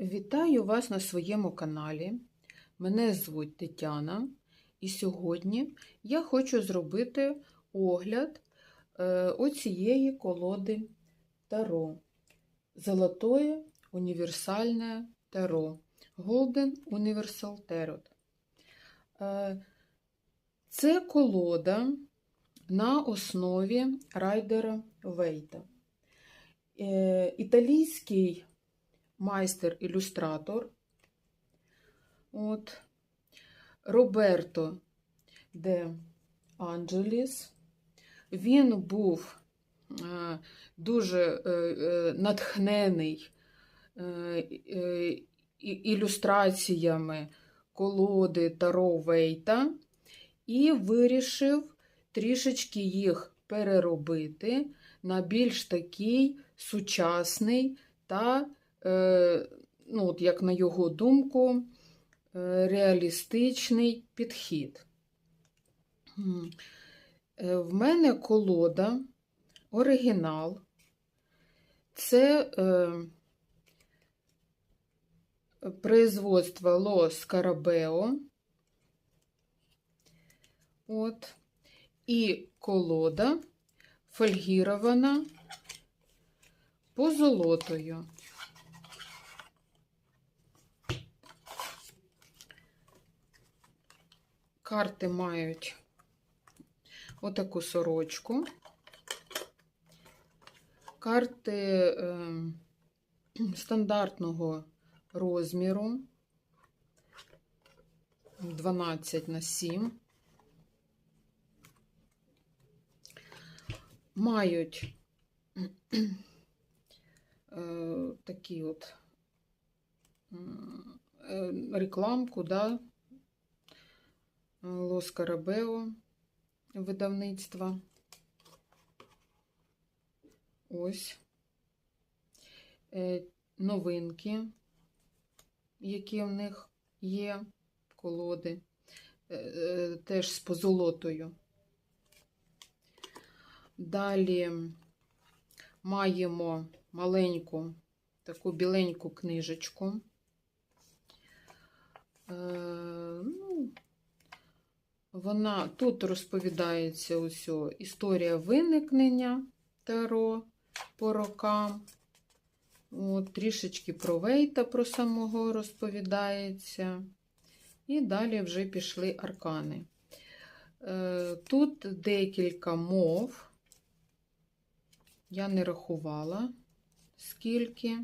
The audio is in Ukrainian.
Вітаю вас на своєму каналі. Мене звуть Тетяна, і сьогодні я хочу зробити огляд е, оцієї колоди Таро. Золотое універсальне Таро. Golden Universal Tarot. Е, Це колода на основі Райдера Вейта. Е, Італійський майстер-ілюстратор. От. Роберто де Анджеліс. Він був е, дуже е, е, натхнений ілюстраціями колоди Таро Вейта і вирішив трішечки їх переробити на більш такий сучасний та, ну, от як на його думку, е, реалістичний підхід. Е, В мене колода оригінал. Це е, производство Лос Карабео. От. І колода фольгірована позолотою. Карти мають отаку сорочку. Карти е, стандартного розміру 12 на 7. Мають е, такі от е, рекламку, да, Лос Карабео видавництва. Ось Е, новинки, які в них є, колоди, е, е, теж з позолотою. Далі маємо маленьку таку біленьку книжечку. Е, ну, вона тут розповідається усьо історія виникнення Таро по рокам. От, трішечки про Вейта про самого розповідається. І далі вже пішли аркани. Е, Тут декілька мов. Я не рахувала, скільки.